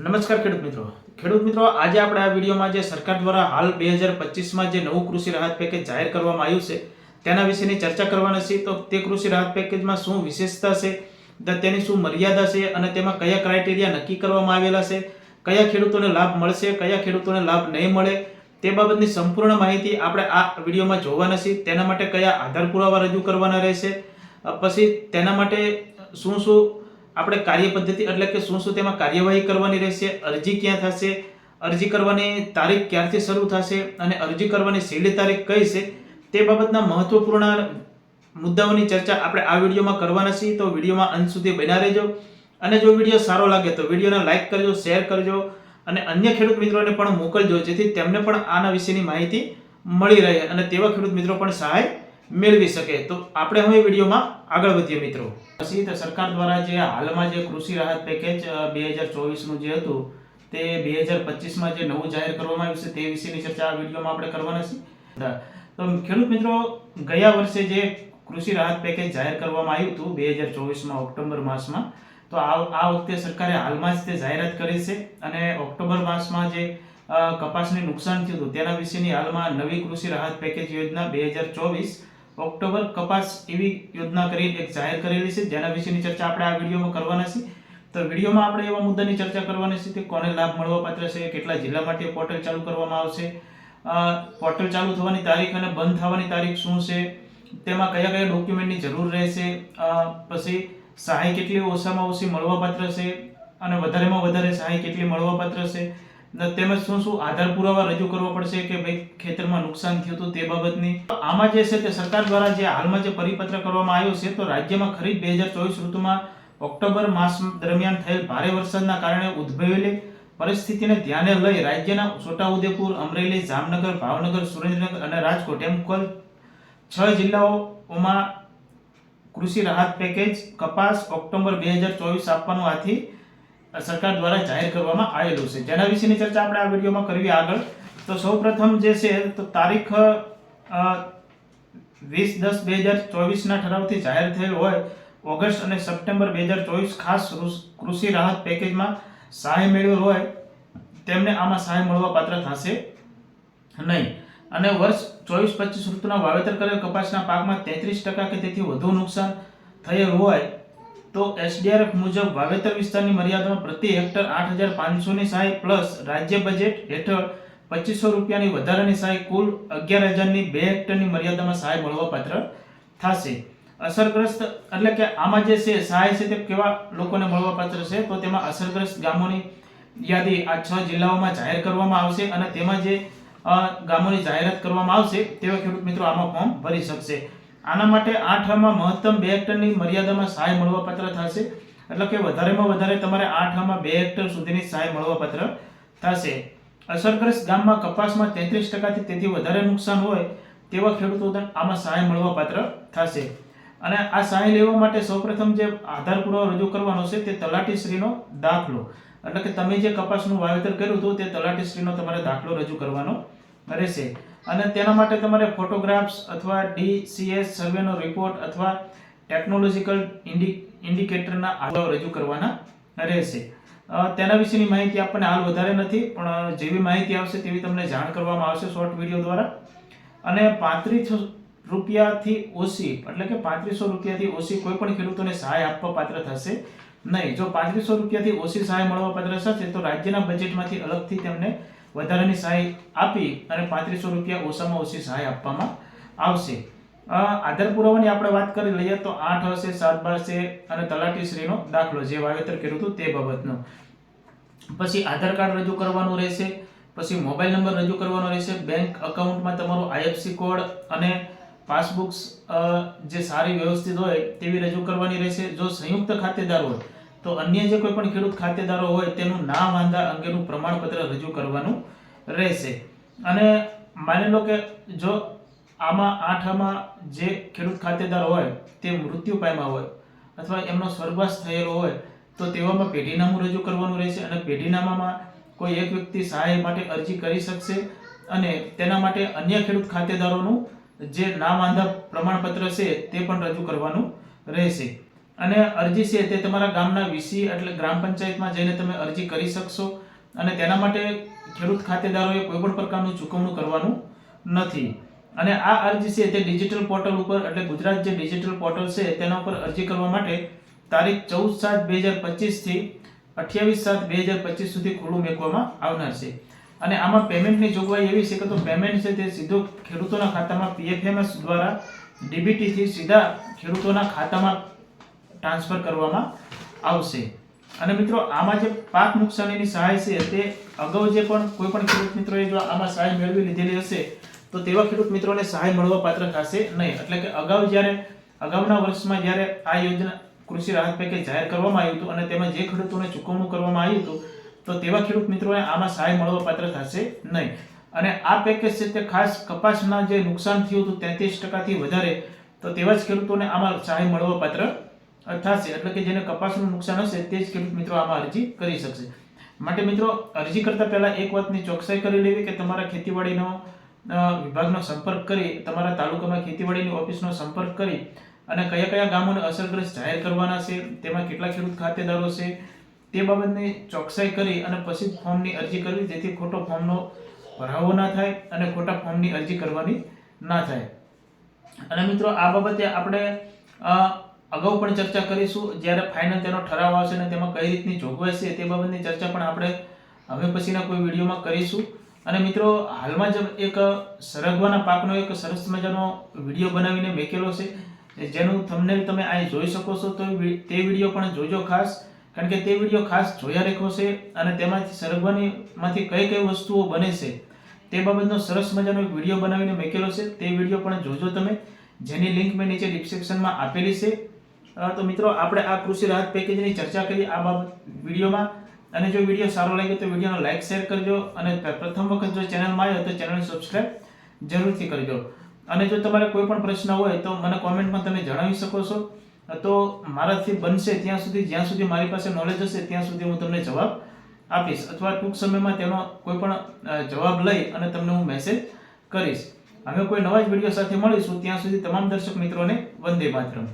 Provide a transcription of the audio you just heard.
નમસ્કાર ખેડૂત મિત્રો. ખેડૂત મિત્રો, આજે આપણે આ વિડીયોમાં જે સરકાર દ્વારા હાલ બે હજાર પચીસમાં જે નવું કૃષિ રાહત પેકેજ જાહેર કરવામાં આવ્યું છે, તેના વિશેની ચર્ચા કરવાના છે તો તે કૃષિ રાહત પેકેજમાં શું વિશેષતા છે તેની શું મર્યાદા છે અને તેમાં કયા ક્રાઇટેરિયા નક્કી કરવામાં આવેલા છે, કયા ખેડૂતોને લાભ મળશે, કયા ખેડૂતોને લાભ નહીં મળે, તે બાબતની સંપૂર્ણ માહિતી આપણે આ વિડીયોમાં જોવાના છે તેના માટે કયા આધાર પુરાવા રજૂ કરવાના રહેશે પછી તેના માટે શું શું આપણે કાર્ય પદ્ધતિ એટલે કે શું શું તેમાં કાર્યવાહી કરવાની રહેશે, અરજી ક્યાં થશે, અરજી કરવાની તારીખ ક્યારથી શરૂ થશે અને અરજી કરવાની છેલ્લી તારીખ કઈ છે, તે બાબતના મહત્વપૂર્ણ મુદ્દાઓની ચર્ચા આપણે આ વિડીયોમાં કરવાના છીએ. તો વિડીયોમાં અંત સુધી બન્યા રહેજો. અને જો વીડિયો સારો લાગે તો વિડીયોને લાઈક કરજો, શેર કરજો અને અન્ય ખેડૂત મિત્રોને પણ મોકલજો, જેથી તેમને પણ આના વિશેની માહિતી મળી રહે અને તેવા ખેડૂત મિત્રો પણ સહાય મેળવી શકે. તો આપણે હવે વિડીયોમાં આગળ વધીએ મિત્રો. પછી સરકાર દ્વારા જે હાલમાં જે કૃષિ રાહત પેકેજ બે હજાર ચોવીસનું જે હતું, તે બે હજાર પચીસમાં જે નવું જાહેર કરવામાં આવ્યું છે તે વિશેની ચર્ચા આ વિડીયોમાં આપણે કરવાના છીએ. તો ખેડૂત મિત્રો, ગયા વર્ષે જે કૃષિ રાહત પેકેજ જાહેર કરવામાં આવ્યું હતું, બે હજાર ચોવીસમાં ઓક્ટોબર માસમાં, તો આ વખતે સરકારે હાલમાં જ તે જાહેરાત કરી છે અને ઓક્ટોબર માસમાં જે કપાસને નુકસાન થયું હતું, તેના વિશેની હાલમાં નવી કૃષિ રાહત પેકેજ યોજના બે હજાર ચોવીસ ઓક્ટોબર કપાસ એવી યોજના કરી એક જાહેર કરેલી છે. જેના વિશેની ચર્ચા આપણે આ વિડીયોમાં કરવાના છે તો વિડીયોમાં આપણે એવા મુદ્દાની ચર્ચા કરવાની છે કે કોને લાભ મળવા પાત્ર છે, કેટલા જિલ્લા માટે પોર્ટલ ચાલુ કરવામાં આવશે પોર્ટલ ચાલુ થવાની તારીખ અને બંધ થવાની તારીખ શું છે, તેમાં કયા કયા ડોક્યુમેન્ટની જરૂર રહેશે પછી સહાય કેટલી ઓછામાં ઓછી મળવાપાત્ર છે અને વધારેમાં વધારે સહાય કેટલી મળવાપાત્ર છે તેમજ શું શું આધાર પુરાવા રજૂ કરવો પડશે કે ભાઈ ખેતરમાં નુકસાન થયું હતું તે બાબતની? આમાં જે છે તે સરકાર દ્વારા જે હાલમાં જે પરિપત્ર કરવામાં આવ્યો છે તો રાજ્યમાં ખરીફ બે હજાર ચોવીસ ઋતુમાં ઓક્ટોબર માસ દરમિયાન થયેલ ભારે વરસાદના કારણે ઉદ્ભવેલી પરિસ્થિતિને ધ્યાને લઈ રાજ્યના છોટાઉદેપુર, અમરેલી, જામનગર, ભાવનગર, સુરેન્દ્રનગર અને રાજકોટ એમ કુલ છ જિલ્લાઓમાં કૃષિ રાહત પેકેજ કપાસ ઓક્ટોબર બે હજાર ચોવીસ આપવાનું આથી સરકાર દ્વારા જાહેર કરવામાં આવેલું છે. જેના વિશેની ચર્ચા આપણે આ વિડીયોમાં કરવી આગળ. તો સૌપ્રથમ જે છે, તો તારીખ વીસ દસ બે હજાર ચોવીસના ઠરાવથી જાહેર થયેલ હોય, ઓગસ્ટ અને સપ્ટેમ્બર બે હજાર ચોવીસ ખાસ કૃષિ રાહત પેકેજમાં સહાય મેળવેલ હોય, તેમને આમાં સહાય મળવા પાત્ર થશે નહીં. અને વર્ષ ચોવીસ પચીસ ઋતુના વાવેતર કરેલ કપાસના પાકમાં તેત્રીસ ટકા કે તેથી વધુ નુકસાન થયેલ હોય તો એસડીઆરએફ મુજબ વાવેતર વિસ્તારની મર્યાદામાં પ્રતિ હેક્ટર આઠ હજાર પાંચસોની સહાય પ્લસ રાજ્ય બજેટ હેઠળ પચીસો રૂપિયાની વધારાની સહાય કુલ અગિયાર હજારની બે હેક્ટરની મર્યાદામાં સહાય મળવાપાત્ર થશે. અસરગ્રસ્ત એટલે કે આમાં જે છે, સહાય છે તે કેવા લોકોને મળવાપાત્ર છે? તો તેમાં અસરગ્રસ્ત ગામોની યાદી આ છ જિલ્લાઓમાં જાહેર કરવામાં આવશે અને તેમાં જે ગામોની જાહેરાત કરવામાં આવશે તેવા ખેડૂત મિત્રો આમાં ફોર્મ ભરી શકશે. આના માટે આઠમાં મહત્તમ બે હેક્ટરની મર્યાદામાં સહાય મળવાપાત્ર થશે. એટલે કે વધારેમાં વધારે તમારે આઠમાં બે હેક્ટર સુધીની સહાય મળવાપાત્ર થશે. અસરગ્રસ્ત ગામમાં કપાસમાં તેત્રીસ ટકાથી તેથી વધારે નુકસાન હોય તેવા ખેડૂતોને આમાં સહાય મળવાપાત્ર થશે. અને આ સહાય લેવા માટે સૌપ્રથમ જે આધાર પુરાવો રજૂ કરવાનો છે તે તલાટીશ્રીનો દાખલો. એટલે કે તમે જે કપાસનું વાવેતર કર્યું હતું તે તલાટીશ્રીનો તમારે દાખલો રજૂ કરવાનો રહેશે. અને તેના માટે તમારે ફોટોગ્રાફ્સ અથવા ડીસીએસ સર્વેનો રિપોર્ટ અથવા ટેકનોલોજીકલ ઇન્ડિ, ઇન્ડિકેટરના આગળ રજૂ કરવાના રહેશે. તેના વિશેની માહિતી આપણને હાલ વધારે નથી, પણ જેવી માહિતી આવશે તેવી તમને જાણ કરવામાં આવશે શોર્ટ વીડિયો દ્વારા. અને પાંત્રીસો રૂપિયાથી ઓછી, એટલે કે પાંત્રીસો રૂપિયાથી ઓછી કોઈ પણ ખેડૂતોને સહાય આપવા પાત્ર થશે નહીં. જો પાંત્રીસો રૂપિયાથી ઓછી સહાય મળવા પાત્ર થશે તો રાજ્યના બજેટમાંથી અલગથી તેમને વધારાની સહાય આપી અને પાંત્રીસો રૂપિયા ઓછામાં ઓછી સહાય આપવામાં આવશે. આધાર પુરાવાની આપણે વાત કરી લઈએ તો આઠ હશે, સાત બાર છે અને તલાટીશ્રીનો દાખલો જે વાવેતર કર્યું હતું તે બાબતનો. પછી આધાર કાર્ડ રજૂ કરવાનું રહેશે, પછી મોબાઈલ નંબર રજૂ કરવાનો રહેશે, બેંક અકાઉન્ટમાં તમારો આઈએફસી કોડ અને પાસબુક્સ જે સારી વ્યવસ્થિત હોય તેવી રજૂ કરવાની રહેશે. જો સંયુક્ત ખાતેદાર હોય તો અન્ય જે કોઈ પણ ખેડૂત ખાતેદારો હોય તેનું નામ વાંધા અંગેનું પ્રમાણપત્ર રજૂ કરવાનું રહેશે. અને માની લો કે જો આમાં આઠમાં જે ખેડૂત ખાતેદાર હોય તે મૃત્યુ પામ્યા હોય અથવા એમનો સ્વર્ગવાસ થયેલો હોય, તો તેવામાં પેઢીનામું રજૂ કરવાનું રહેશે અને પેઢીનામામાં કોઈ એક વ્યક્તિ સહાય માટે અરજી કરી શકશે અને તેના માટે અન્ય ખેડૂત ખાતેદારોનું જે નામ આંધા પ્રમાણપત્ર છે તે પણ રજૂ કરવાનું રહેશે. અને અરજી છે તે તમારા ગામના વીસી એટલે ગ્રામ પંચાયતમાં જઈને તમે અરજી કરી શકશો. અને તેના માટે ખેડૂત ખાતેદારોએ કોઈ પણ પ્રકારનું ચૂકવણું કરવાનું નથી. અને આ અરજી છે તે ડિજિટલ પોર્ટલ ઉપર એટલે ગુજરાત જે ડિજિટલ પોર્ટલ છે તેના ઉપર અરજી કરવા માટે તારીખ ચૌદ સાત બે હજાર પચીસથી અઠ્યાવીસ સાત બે હજાર પચીસ સુધી ખુલ્લું મૂકવામાં આવનાર છે. અને આમાં પેમેન્ટની જોગવાઈ એવી છે કે તો પેમેન્ટ છે તે સીધો ખેડૂતોના ખાતામાં પીએફએમએસ દ્વારા ડીબીટીથી સીધા ખેડૂતોના ખાતામાં ટ્રાન્સફર કરવામાં આવશે. અને મિત્રો, આમાં જે પાક નુકસાનીની સહાય છે, તે અગાઉ જે પણ કોઈ પણ ખેડૂત મિત્રોએ જો આમાં સહાય મેળવી લીધેલી હશે, તો તેવા ખેડૂત મિત્રોને સહાય મળવા પાત્ર થશે નહીં. એટલે કે અગાઉ જ્યારે, અગાઉના વર્ષમાં જ્યારે આ યોજના કૃષિ રાહત પેકેજ જાહેર કરવામાં આવ્યું હતું અને તેમાં જે ખેડૂતોને ચૂકવણું કરવામાં આવ્યું હતું, તો તેવા ખેડૂત મિત્રોને આમાં સહાય મળવા પાત્ર થશે નહીં. અને આ પેકેજ છે તે ખાસ કપાસના જે નુકસાન થયું હતું, તેત્રીસ ટકાથી વધારે, તો તેવા જ ખેડૂતોને આમાં સહાય મળવા પાત્ર થશે. એટલે કે જેને કપાસનું નુકસાન હશે તે જ ખેડૂત મિત્રો આમાં અરજી કરી શકશે. માટે મિત્રો, અરજી કરતા પહેલા એક વાતની ચોકસાઈ કરી લેવી કે તમારા ખેતીવાડીનો વિભાગનો સંપર્ક કરી, તમારા તાલુકામાં ખેતીવાડીની ઓફિસનો સંપર્ક કરી અને કયા કયા ગામોને અસરગ્રસ્ત જાહેર કરવાના છે, તેમાં કેટલા ખેડૂત ખાતેદારો છે, તે બાબતની ચોકસાઈ કરી અને પછી ફોર્મની અરજી કરવી, જેથી ખોટો ફોર્મનો ભરાવો ના થાય અને ખોટા ફોર્મની અરજી કરવાની ના થાય. અને મિત્રો, આ બાબતે આપણે અગાઉ પણ ચર્ચા કરીશું. જ્યારે ફાઇનલ તેનો ઠરાવ આવશે અને તેમાં કઈ રીતની જોગવાઈ છે તે બાબતની ચર્ચા પણ આપણે હવે પછીના કોઈ વિડીયોમાં કરીશું. અને મિત્રો, હાલમાં જ એક સરગવાના પાકનો એક સરસ મજાનો વીડિયો બનાવીને મેકેલો છે. જેનું થંબનેલ તમે અહીં જોઈ શકો છો. તો તે વીડિયો પણ જોજો ખાસ. કારણ કે તે વીડિયો ખાસ જોયા રેખો છે અને તેમાંથી સરગવાની માંથી કઈ કઈ વસ્તુઓ બને છે તે બાબતનો સરસ મજાનો વીડિયો બનાવીને મેકેલો છે. તે વીડિયો પણ જોજો તમે. જેની લિંક મેં નીચે ડિસ્ક્રિપ્શનમાં આપેલી છે. તો મિત્રો, આપણે આ કૃષિ રાહત પેકેજની ચર્ચા કરી આ બાબત વિડીયોમાં. અને જો વીડિયો સારો લાગે તો વિડીયોને લાઈક શેર કરજો અને પ્રથમ વખત જો ચેનલમાં આવ્યો તો ચેનલને સબસ્ક્રાઇબ જરૂરથી કરજો. અને જો તમારે કોઈ પણ પ્રશ્ન હોય તો મને કોમેન્ટમાં તમે જણાવી શકો છો. તો મારાથી બનશે ત્યાં સુધી, જ્યાં સુધી મારી પાસે નોલેજ હશે ત્યાં સુધી હું તમને જવાબ આપીશ. અથવા ટૂંક સમયમાં તેનો કોઈ પણ જવાબ લઈ અને તમને હું મેસેજ કરીશ. હવે કોઈ નવા જ વીડિયો સાથે મળીશું. ત્યાં સુધી તમામ દર્શક મિત્રોને વંદે માતરમ.